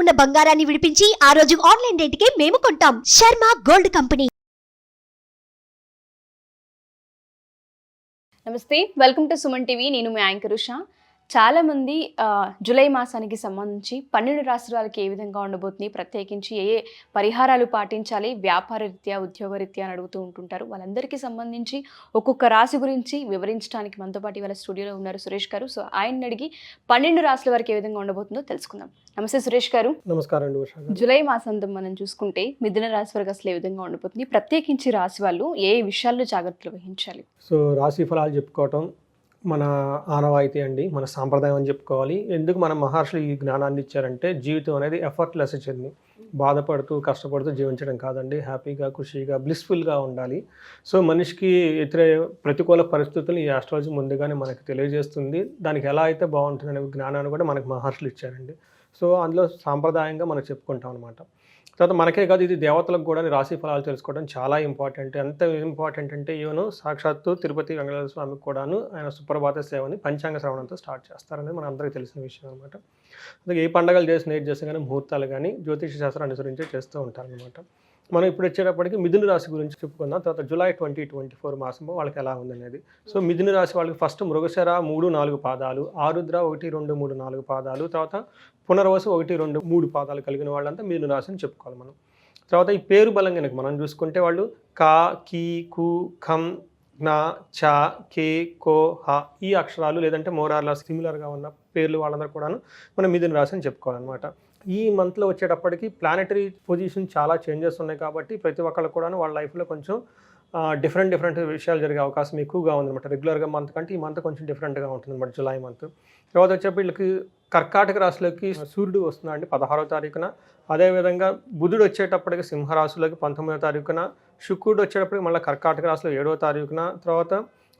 ఉన్న బంగారాన్ని విడిపించి ఆ రోజు ఆన్లైన్ రేటుకే మేము కొంటాం. Sharma gold company. నమస్తే వెల్కమ్ టు సుమన్ టీవీ. నేను మీ యాంకర్ ఉషా. చాలా మంది ఆ, జూలై మాసానికి సంబంధించి పన్నెండు రాష్ట్రాల వాళ్ళకి ఏ విధంగా ఉండబోతుంది ప్రత్యేకించి ఏ ఏ పరిహారాలు పాటించాలి వ్యాపార రీత్యా ఉద్యోగ రీత్యా అని అడుగుతూ ఉంటుంటారు. వాళ్ళందరికీ సంబంధించి ఒక్కొక్క రాశి గురించి వివరించడానికి మనతో పాటు ఇవాళ స్టూడియోలో ఉన్నారు సురేష్ గారు. సో ఆయన అడిగి పన్నెండు రాశుల వరకు ఏ విధంగా ఉండబోతుందో తెలుసుకుందాం. నమస్తే సురేష్ గారు. నమస్కారం అండి జూలై మాసాంతం మనం చూసుకుంటే మిథున రాశి వరకు అసలు ఏ విధంగా ఉండబోతుంది ప్రత్యేకించి రాశి వాళ్ళు ఏ ఏ విషయాల్లో జాగ్రత్తలు వహించాలి? సో రాశి ఫలాలు చెప్పుకోవటం మన ఆనవాయితీ అండి మన సాంప్రదాయం అని చెప్పుకోవాలి. ఎందుకు మన మహర్షులు ఈ జ్ఞానాన్ని ఇచ్చారంటే జీవితం అనేది ఎఫర్ట్లెస్ చెంది బాధపడుతూ కష్టపడుతూ జీవించడం కాదండి. హ్యాపీగా ఖుషీగా బ్లిస్ఫుల్గా ఉండాలి. సో మనిషికి ఇతర ప్రతికూల పరిస్థితులు ఈ ఆస్ట్రాలజీ ముందుగానే మనకు తెలియజేస్తుంది. దానికి ఎలా అయితే బాగుంటుంది అనే జ్ఞానాన్ని కూడా మనకు మహర్షులు ఇచ్చారండి. సో అందులో సాంప్రదాయంగా మనం చెప్పుకుంటాం అనమాట తర్వాత మనకే కాదు ఇది దేవతలకు కూడా రాశి ఫలాలు తెలుసుకోవడం చాలా ఇంపార్టెంట్. ఎంత ఇంపార్టెంట్ అంటే ఈవెను సాక్షాత్తు తిరుపతి వెంకటేశ్వర స్వామికి కూడాను ఆయన సుప్రభాత సేవని పంచాంగ శ్రవణంతో స్టార్ట్ చేస్తారనేది మన అందరికీ తెలిసిన విషయం అనమాట అందుకే ఏ పండగలు చేసి ఏది చేసినా కానీ ముహూర్తాలు కానీ జ్యోతిష శాస్త్రం అనుసరించి చేస్తూ ఉంటారనమాట మనం ఇప్పుడు వచ్చేటప్పటికి మిథున రాశి గురించి చెప్పుకుందాం. తర్వాత జూలై ట్వంటీ ట్వంటీ ఫోర్ మాసంలో వాళ్ళకి ఎలా ఉందనేది. సో మిథున రాశి వాళ్ళకి ఫస్ట్ మృగశర మూడు నాలుగు పాదాలు ఆరుద్ర ఒకటి రెండు మూడు నాలుగు పాదాలు తర్వాత పునర్వసు ఒకటి రెండు మూడు పాదాలు కలిగిన వాళ్ళంతా మిథున రాశి అని చెప్పుకోవాలి మనం. తర్వాత ఈ పేరు బలం కనుక మనం చూసుకుంటే వాళ్ళు కా కీ కు ఖం నా చ కే కో హ ఈ అక్షరాలు లేదంటే మోరార్లా సిమిలర్గా ఉన్న పేర్లు వాళ్ళందరూ కూడాను మనం మిథున రాశి అని చెప్పుకోవాలన్నమాట. ఈ మంత్లో వచ్చేటప్పటికి ప్లానెటరీ పొజిషన్ చాలా చేంజెస్ ఉన్నాయి కాబట్టి ప్రతి ఒక్కళ్ళు కూడాను వాళ్ళ లైఫ్లో కొంచెం డిఫరెంట్ డిఫరెంట్ విషయాలు జరిగే అవకాశం ఎక్కువగా ఉందన్నమాట. రెగ్యులర్గా మంత్ కంటే ఈ మంత్ కొంచెం డిఫరెంట్గా ఉంటుందన్నమాట జులై మంత్ తర్వాత వచ్చేప్పుడు వీళ్ళకి కర్కాటక రాశిలోకి సూర్యుడు వస్తున్నాడండి పదహారో తారీఖున. అదేవిధంగా బుధుడు వచ్చేటప్పటికి సింహరాశిలోకి పంతొమ్మిదో తారీఖున. శుక్రుడు వచ్చేటప్పటికి మళ్ళీ కర్కాటక రాశిలో ఏడో తారీఖున. తర్వాత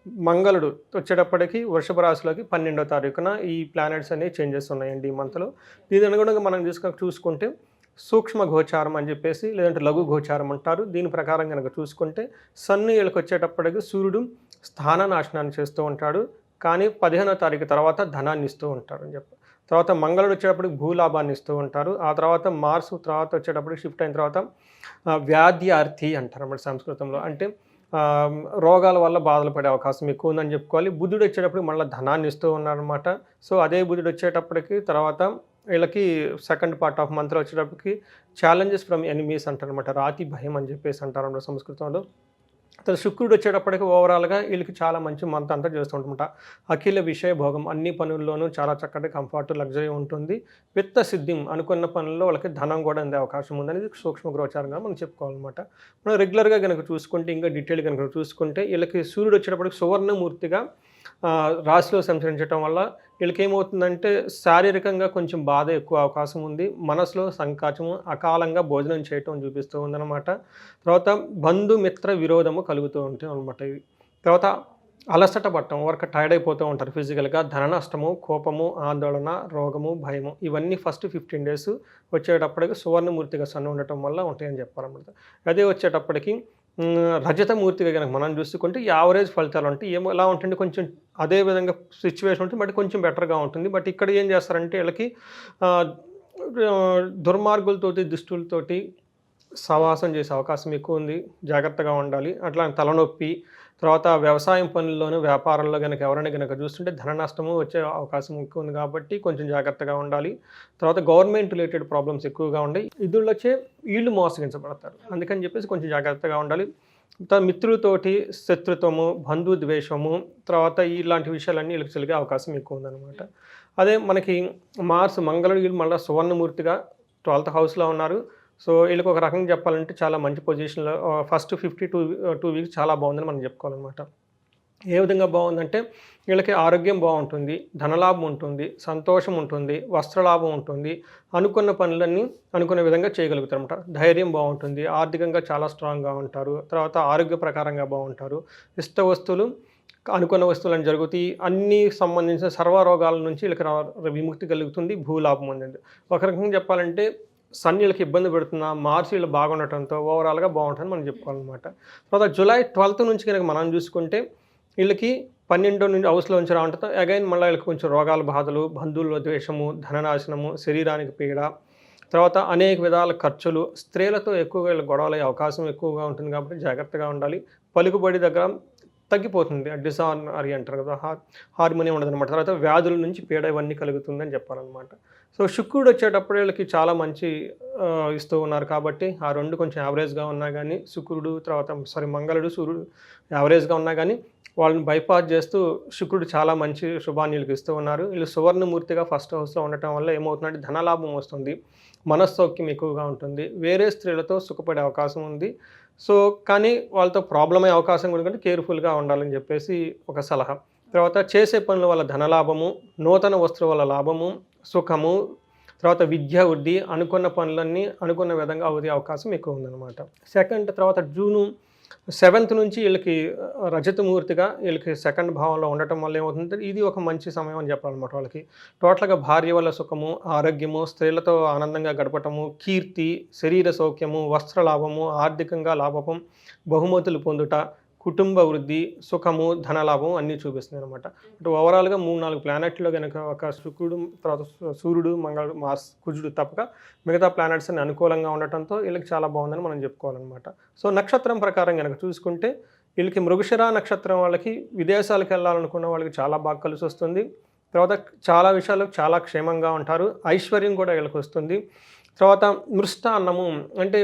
మంగళుడు వచ్చేటప్పటికి వృషభ రాశిలోకి పన్నెండో తారీఖున ఈ ప్లానెట్స్ అనేవి చేంజెస్ ఉన్నాయండి ఈ మంత్లో దీని అనుగుణంగా మనం చూసుక చూసుకుంటే సూక్ష్మ గోచారం అని చెప్పేసి లేదంటే లఘు గోచారం అంటారు. దీని ప్రకారం కనుక చూసుకుంటే సన్ను వీళ్ళకి వచ్చేటప్పటికి సూర్యుడు స్థాన నాశనాన్ని చేస్తూ ఉంటాడు. కానీ పదిహేనో తారీఖు తర్వాత ధనాన్ని ఇస్తూ ఉంటారు అని చెప్పి తర్వాత మంగళుడు వచ్చేటప్పటికి భూలాభాన్ని ఇస్తూ ఉంటారు. ఆ తర్వాత మార్స్ తర్వాత వచ్చేటప్పటికి షిఫ్ట్ అయిన తర్వాత వ్యాధి అర్థి అంటారు అన్నమాట సంస్కృతంలో. అంటే రోగాల వల్ల బాధలు పడే అవకాశం ఎక్కువ ఉందని చెప్పుకోవాలి. బుద్ధుడు వచ్చేటప్పటికి మళ్ళీ ధనాన్ని ఇస్తూ ఉన్నారనమాట సో అదే బుద్ధుడు వచ్చేటప్పటికి తర్వాత వీళ్ళకి సెకండ్ పార్ట్ ఆఫ్ మంత్లో వచ్చేటప్పటికి ఛాలెంజెస్ ఫ్రమ్ ఎనిమీస్ అంటారనమాట రాతి భయం అని చెప్పేసి అంటారు సంస్కృతంలో. తర్వాత శుక్రుడు వచ్చేటప్పటికి ఓవరాల్గా వీళ్ళకి చాలా మంచి మంత్ అంతా చేస్తుంటామట అఖిల విషయ భోగం అన్ని పనుల్లోనూ చాలా చక్కటి కంఫర్ట్ లగ్జరీ ఉంటుంది. విత్త సిద్ధిం అనుకున్న పనుల్లో వాళ్ళకి ధనం కూడా అందే అవకాశం ఉందనేది సూక్ష్మ గోచారంగా మనం చెప్పుకోవాలన్నమాట. మనం రెగ్యులర్గా కనుక చూసుకుంటే ఇంకా డీటెయిల్ కనుక చూసుకుంటే వీళ్ళకి సూర్యుడు వచ్చేటప్పటికి సువర్ణమూర్తిగా రాశిలో సంచరించడం వల్ల వీళ్ళకి ఏమవుతుందంటే శారీరకంగా కొంచెం బాధ ఎక్కువ అవకాశం ఉంది. మనసులో సంకాచము అకాలంగా భోజనం చేయటం చూపిస్తూ ఉందన్నమాట. తర్వాత బంధుమిత్ర విరోధము కలుగుతూ ఉంటుంది అనమాట ఇది తర్వాత అలసట పట్టడం వర్క్ టైర్డ్ అయిపోతూ ఉంటారు ఫిజికల్గా ధన నష్టము కోపము ఆందోళన రోగము భయము ఇవన్నీ ఫస్ట్ ఫిఫ్టీన్ డేస్ వచ్చేటప్పటికి సువర్ణమూర్తిగా సన్ను ఉండటం వల్ల ఉంటాయని చెప్పాలన్నమాట. అదే వచ్చేటప్పటికి రజతమూర్తిగా కనుక మనం చూసుకుంటే యావరేజ్ ఫలితాలు ఉంటాయి ఏమో ఎలా ఉంటుంది కొంచెం అదే విధంగా సిచ్యువేషన్ ఉంటుంది బట్ కొంచెం బెటర్గా ఉంటుంది. బట్ ఇక్కడ ఏం చేస్తారంటే వీళ్ళకి దుర్మార్గులతోటి దుష్టులతోటి సవాసం చేసే అవకాశం ఎక్కువ ఉంది. జాగ్రత్తగా ఉండాలి. అట్లా తలనొప్పి తర్వాత వ్యవసాయం పనుల్లోనూ వ్యాపారంలో కనుక ఎవరైనా కనుక చూస్తుంటే ధన నష్టము వచ్చే అవకాశం ఎక్కువ ఉంది కాబట్టి కొంచెం జాగ్రత్తగా ఉండాలి. తర్వాత గవర్నమెంట్ రిలేటెడ్ ప్రాబ్లమ్స్ ఎక్కువగా ఉన్నాయి ఇదుళ్ళు వచ్చే వీళ్ళు మోసగించబడతారు. అందుకని చెప్పేసి కొంచెం జాగ్రత్తగా ఉండాలి. తర్వాత మిత్రులతోటి శత్రుత్వము బంధు ద్వేషము తర్వాత ఇలాంటి విషయాలన్నీ వీళ్ళకి తెలిగే అవకాశం ఎక్కువ ఉందన్నమాట. అదే మనకి మార్స్ మంగళుడు వీళ్ళు మళ్ళీ సువర్ణమూర్తిగా ట్వెల్త్ హౌస్లో ఉన్నారు. సో వీళ్ళకి ఒక రకంగా చెప్పాలంటే చాలా మంచి పొజిషన్లో first fifty two two weeks చాలా బాగుందని మనం చెప్పుకోవాలన్నమాట. ఏ విధంగా బాగుందంటే వీళ్ళకి ఆరోగ్యం బాగుంటుంది ధనలాభం ఉంటుంది సంతోషం ఉంటుంది వస్త్రలాభం ఉంటుంది అనుకున్న పనులన్నీ అనుకున్న విధంగా చేయగలుగుతారు అనమాట ధైర్యం బాగుంటుంది ఆర్థికంగా చాలా స్ట్రాంగ్గా ఉంటారు తర్వాత ఆరోగ్య ప్రకారంగా బాగుంటారు ఇష్ట వస్తువులు అనుకున్న వస్తువులను జరుగుతాయి అన్ని సంబంధించిన సర్వ రోగాల నుంచి వీళ్ళకి విముక్తి కలుగుతుంది భూలాభం అనేది. ఒక రకంగా చెప్పాలంటే సన్ వీళ్ళకి ఇబ్బంది పెడుతున్నా మార్చి వీళ్ళు బాగుండటంతో ఓవరాల్గా బాగుంటుందని మనం చెప్పుకోవాలన్నమాట. తర్వాత జూలై ట్వెల్త్ నుంచి కనుక మనం చూసుకుంటే వీళ్ళకి పన్నెండో నుండి హౌస్లో ఉంచి రావడంతో అగైన్ మళ్ళీ వీళ్ళకి కొంచెం రోగాల బాధలు బంధువుల ద్వేషము ధననాశనము శరీరానికి పీడ తర్వాత అనేక విధాల ఖర్చులు స్త్రీలతో ఎక్కువగా వీళ్ళ గొడవలు అవకాశం ఎక్కువగా ఉంటుంది కాబట్టి జాగ్రత్తగా ఉండాలి. పలుకుబడి దగ్గర తగ్గిపోతుంది. డిసార్నరీ అంటారు కదా హార్ హార్మోనియం ఉండదు అనమాట తర్వాత వ్యాధుల నుంచి పీడ ఇవన్నీ కలుగుతుందని చెప్పాలన్నమాట. సో శుక్రుడు వచ్చేటప్పుడు వీళ్ళకి చాలా మంచి ఇస్తూ ఉన్నారు కాబట్టి ఆ రెండు కొంచెం యావరేజ్గా ఉన్నా కానీ శుక్రుడు తర్వాత సారీ మంగళుడు సూర్యుడు యావరేజ్గా ఉన్నా కానీ వాళ్ళని బైపాస్ చేస్తూ శుక్రుడు చాలా మంచి శుభాన్యులకు ఇస్తూ ఉన్నారు. వీళ్ళు సువర్ణమూర్తిగా ఫస్ట్ హౌస్లో ఉండటం వల్ల ఏమవుతుందంటే ధనలాభం వస్తుంది. మనస్సౌక్యం ఎక్కువగా ఉంటుంది. వేరే స్త్రీలతో సుఖపడే అవకాశం ఉంది. సో కానీ వాళ్ళతో ప్రాబ్లం అయ్యే అవకాశం కూడా కేర్ఫుల్గా ఉండాలని చెప్పేసి ఒక సలహా. తర్వాత చేసే పనుల వల్ల ధనలాభము నూతన వస్తువు వల్ల లాభము సుఖము తర్వాత విద్య వృద్ధి అనుకున్న పనులన్నీ అనుకున్న విధంగా అవుదే అవకాశం ఎక్కువ ఉందన్నమాట. సెకండ్ తర్వాత జూను సెవెంత్ నుంచి వీళ్ళకి రజతమూర్తిగా వీళ్ళకి సెకండ్ భావంలో ఉండటం వల్ల ఏమవుతుందంటే ఇది ఒక మంచి సమయం అని చెప్పాలన్నమాట వాళ్ళకి. టోటల్గా భార్య వల్ల సుఖము ఆరోగ్యము స్త్రీలతో ఆనందంగా గడపటము కీర్తి శరీర సౌఖ్యము వస్త్ర లాభము ఆర్థికంగా లాభం బహుమతులు పొందుట కుటుంబ వృద్ధి సుఖము ధనలాభం అన్నీ చూపిస్తుంది అనమాట అంటే ఓవరాల్గా మూడు నాలుగు ప్లానెట్లో కనుక ఒక శుక్రుడు తర్వాత సూర్యుడు మంగళుడు మార్స్ కుజుడు తప్పక మిగతా ప్లానెట్స్ అన్ని అనుకూలంగా ఉండటంతో వీళ్ళకి చాలా బాగుందని మనం చెప్పుకోవాలన్నమాట. సో నక్షత్రం ప్రకారం కనుక చూసుకుంటే వీళ్ళకి మృగశిర నక్షత్రం వాళ్ళకి విదేశాలకు వెళ్ళాలనుకున్న వాళ్ళకి చాలా బాగా కలిసి వస్తుంది. తర్వాత చాలా విషయాలు చాలా క్షేమంగా ఉంటారు. ఐశ్వర్యం కూడా వీళ్ళకి వస్తుంది. తర్వాత మృష్ట అన్నము అంటే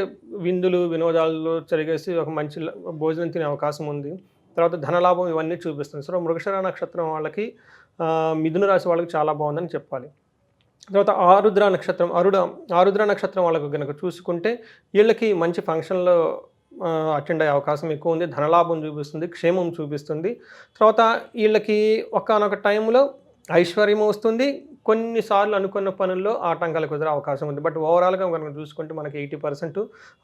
విందులు వినోదాలు జరిగేసి ఒక మంచి భోజనం తినే అవకాశం ఉంది. తర్వాత ధనలాభం ఇవన్నీ చూపిస్తుంది. సో మృగశర నక్షత్రం వాళ్ళకి మిథున రాశి వాళ్ళకి చాలా బాగుందని చెప్పాలి. తర్వాత ఆరుద్ర నక్షత్రం అరుడ ఆరుద్ర నక్షత్రం వాళ్ళకు కనుక చూసుకుంటే వీళ్ళకి మంచి ఫంక్షన్లో అటెండ్ అయ్యే అవకాశం ఎక్కువ ఉంది. ధనలాభం చూపిస్తుంది క్షేమం చూపిస్తుంది. తర్వాత వీళ్ళకి ఒకనొక టైంలో ఐశ్వర్యం వస్తుంది. కొన్నిసార్లు అనుకున్న పనుల్లో ఆటంకాలు కుదిరే అవకాశం ఉంది. బట్ ఓవరాల్గా కనుక చూసుకుంటే మనకి ఎయిటీ పర్సెంట్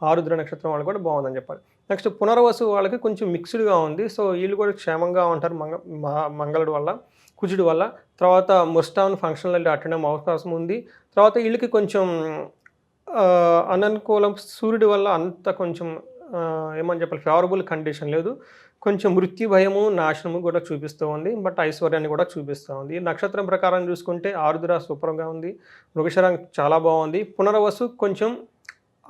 ఆరుద్ర నక్షత్రం వాళ్ళు కూడా బాగుందని చెప్పాలి. నెక్స్ట్ పునర్వసు వాళ్ళకి కొంచెం మిక్స్డ్గా ఉంది. సో వీళ్ళు కూడా క్షేమంగా ఉంటారు మంగ మంగళుడు వల్ల కుజుడు వల్ల. తర్వాత ముస్టాన్ ఫంక్షన్లలో అటెండ్ అయ్యే అవకాశం ఉంది. తర్వాత వీళ్ళకి కొంచెం అననుకూలం సూర్యుడి వల్ల అంత కొంచెం ఏమని చెప్పాలి ఫేవరబుల్ కండిషన్ లేదు. కొంచెం మృత్యు భయము నాశనము కూడా చూపిస్తూ ఉంది. బట్ ఐశ్వర్యాన్ని కూడా చూపిస్తూ ఉంది. నక్షత్రం ప్రకారం చూసుకుంటే ఆరుద్ర సూపర్గా ఉంది. మృగశరం చాలా బాగుంది. పునర్వసు కొంచెం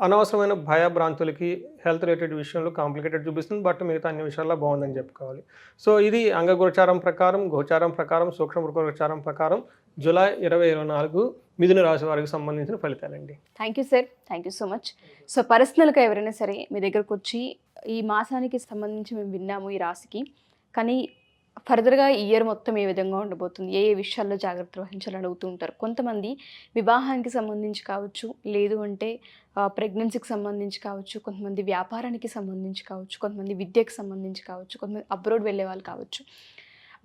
అనవసరమైన భయభ్రాంతులకి హెల్త్ రిలేటెడ్ విషయంలో కాంప్లికేటెడ్ చూపిస్తుంది. బట్ మిగతా అన్ని విషయాల్లో బాగుందని చెప్పుకోవాలి. సో ఇది అంగగోచారం ప్రకారం గోచారం ప్రకారం సూక్ష్మ గోచారం ప్రకారం జూలై ఇరవై ఇరవై నాలుగు మిథున రాశి వారికి సంబంధించిన ఫలితాలండి. Thank you sir thank you so much so పర్సనల్గా ఎవరైనా సరే మీ దగ్గరకు వచ్చి ఈ మాసానికి సంబంధించి మేము విన్నాము ఈ రాశికి. కానీ ఫర్దర్గా ఈ ఇయర్ మొత్తం ఏ విధంగా ఉండబోతుంది? ఏ ఏ విషయాల్లో జాగ్రత్త వహించాలని అడుగుతూ ఉంటారు? కొంతమంది వివాహానికి సంబంధించి కావచ్చు లేదు అంటే ప్రెగ్నెన్సీకి సంబంధించి కావచ్చు కొంతమంది వ్యాపారానికి సంబంధించి కావచ్చు కొంతమంది విద్యకు సంబంధించి కావచ్చు కొంతమంది అబ్రోడ్ వెళ్ళే వాళ్ళు కావచ్చు.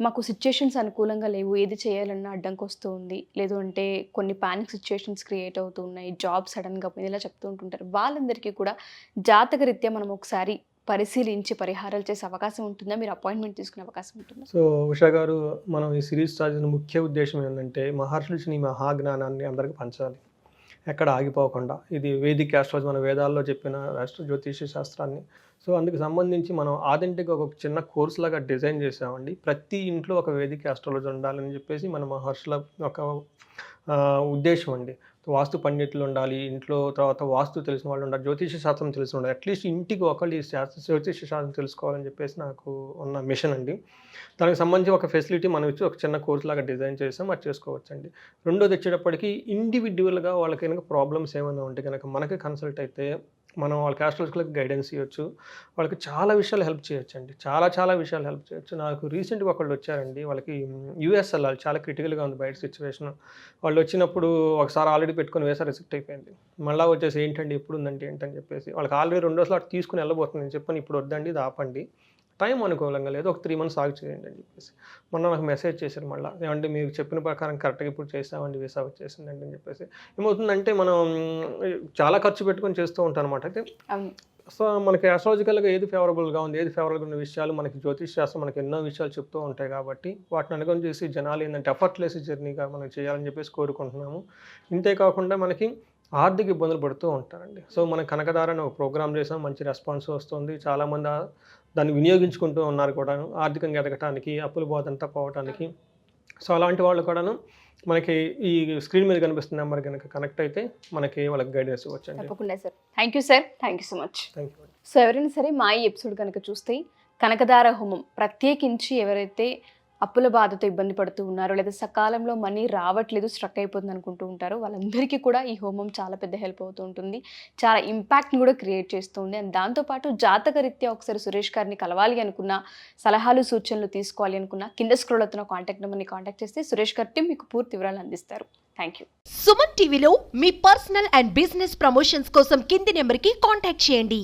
మాకు సిచ్యుయేషన్స్ అనుకూలంగా లేవు. ఏది చేయాలన్నా అడ్డంకి వస్తూ ఉంది లేదు అంటే కొన్ని పానిక్ సిచ్యుయేషన్స్ క్రియేట్ అవుతూ ఉన్నాయి. జాబ్ సడన్గా పోయింది ఇలా చెప్తూ ఉంటుంటారు. వాళ్ళందరికీ కూడా జాతక రీత్యా మనం ఒకసారి పరిశీలించి పరిహారాలు చేసే అవకాశం ఉంటుందా? మీరు అపాయింట్మెంట్ తీసుకునే అవకాశం ఉంటుందా? సో ఉషా గారు మనం ఈ సిరీస్ సాధించిన ముఖ్య ఉద్దేశం ఏంటంటే మహర్షులు మహాజ్ఞానాన్ని అందరికీ పంచాలి. ఎక్కడ ఆగిపోకుండా. ఇది వేదిక ఆస్ట్రాలజీ మన వేదాల్లో చెప్పిన రాష్ట్ర జ్యోతిష శాస్త్రాన్ని. సో అందుకు సంబంధించి మనం ఆథెంటిక్ ఒక చిన్న కోర్స్ లాగా డిజైన్ చేసామండి. ప్రతి ఇంట్లో ఒక వేదిక ఆస్ట్రాలజీ ఉండాలని చెప్పేసి మన మహర్షుల ఒక ఉద్దేశం అండి. వాస్తు పండితులు ఉండాలి ఇంట్లో తర్వాత వాస్తు తెలిసిన వాళ్ళు ఉండాలి జ్యోతిష శాస్త్రం తెలిసిన ఉండాలి. అట్లీస్ట్ ఇంటికి ఒకళ్ళు ఈ శాస్త్ర జ్యోతిష శాస్త్రం తెలుసుకోవాలని చెప్పేసి నాకు ఉన్న మిషన్ అండి. దానికి సంబంధించి ఒక ఫెసిలిటీ మనం ఇచ్చి ఒక చిన్న కోర్స్ లాగా డిజైన్ చేసాం అది చేసుకోవచ్చండి. రెండోది వచ్చేటప్పటికి ఇండివిజువల్గా వాళ్ళకి కనుక ప్రాబ్లమ్స్ ఏమైనా ఉంటే కనుక మనకి కన్సల్ట్ అయితే మనం వాళ్ళకి ఆస్ట్రాలజికల్కి గైడెన్స్ ఇవ్వచ్చు. వాళ్ళకి చాలా విషయాలు హెల్ప్ చేయొచ్చు అండి చాలా చాలా విషయాలు హెల్ప్ చేయొచ్చు. నాకు రీసెంట్గా ఒకళ్ళు వచ్చారండి. వాళ్ళకి యూఎస్ వెళ్ళాలి. చాలా క్రిటికల్గా ఉంది బయట సిచ్యువేషన్. వాళ్ళు వచ్చినప్పుడు ఒకసారి ఆల్రెడీ పెట్టుకొని వేసా రిసెక్ట్ అయిపోయింది. మళ్ళీ వచ్చేసి ఏంటండి ఎప్పుడు ఉందండి ఏంటని చెప్పేసి వాళ్ళకి ఆల్రెడీ రెండో స్లాట్ తీసుకుని వెళ్ళబోతుంది నేను చెప్పాను ఇప్పుడు వద్దండి ఇది ఆపండి. టైం అనుకూలంగా లేదు. ఒక త్రీ మంత్స్ ఆగి చేయండి అని చెప్పేసి. మొన్న నాకు మెసేజ్ చేశారు మళ్ళీ. ఏమంటే మీరు చెప్పిన ప్రకారం కరెక్ట్గా ఇప్పుడు చేసామండి వీసా వచ్చేసిందండి అని చెప్పేసి. ఏమవుతుందంటే మనం చాలా ఖర్చు పెట్టుకొని చేస్తూ ఉంటాం అనమాట అయితే సో మనకి ఆస్ట్రాలజికల్గా ఏది ఫేవరబుల్గా ఉంది ఏది ఫేవరబుల్గా ఉన్న విషయాలు మనకి జ్యోతిష్ శాస్త్రం మనకి ఎన్నో విషయాలు చెప్తూ ఉంటాయి కాబట్టి వాటిని అనుకొని చేసి జనాలు ఏంటంటే ఎఫర్ట్లెస్ జర్నీగా మనం చేయాలని చెప్పేసి కోరుకుంటున్నాము. ఇంతే కాకుండా మనకి ఆర్థిక ఇబ్బందులు పడుతూ ఉంటారండి. సో మనం కనకదారని ఒక ప్రోగ్రామ్ చేసాం మంచి రెస్పాన్స్ వస్తుంది. చాలామంది దాన్ని వినియోగించుకుంటూ ఉన్నారు కూడా ఆర్థికంగా ఎదగటానికి అప్పుల బాధంతా పోవటానికి. సో అలాంటి వాళ్ళు కూడాను మనకి ఈ స్క్రీన్ మీద కనిపిస్తున్న నెంబర్ కనుక కనెక్ట్ అయితే మనకి వాళ్ళకి గైడెన్స్ ఇవ్వచ్చండి. తప్పకుండా sir. Thank you sir thank you so much thank you so ఎవరైనా సరే మా ఈ ఎపిసోడ్ కనుక చూస్తే కనకదార హోమం ప్రత్యేకించి ఎవరైతే అప్పుల బాధతో ఇబ్బంది పడుతూ ఉన్నారో. లేదా సకాలంలో మనీ రావట్లేదు స్ట్రక్ అయిపోతుంది అనుకుంటూ ఉంటారు. వాళ్ళందరికీ కూడా ఈ హోమం చాలా పెద్ద హెల్ప్ అవుతూ ఉంటుంది. చాలా ఇంపాక్ట్ని కూడా క్రియేట్ చేస్తుంది అండ్ దాంతోపాటు జాతక రీత్యా ఒకసారి సురేష్ గారిని కలవాలి అనుకున్న సలహాలు సూచనలు తీసుకోవాలి అనుకున్న కింద స్క్రోల్ అవుతున్న కాంటాక్ట్ నెంబర్ని కాంటాక్ట్ చేస్తే సురేష్ గారి మీకు పూర్తి వివరాలు అందిస్తారు. థ్యాంక్ యూ సుమన్ టీవీలో మీ పర్సనల్ అండ్ బిజినెస్ ప్రమోషన్స్ కోసం కింది నెంబర్కి కాంటాక్ట్ చేయండి.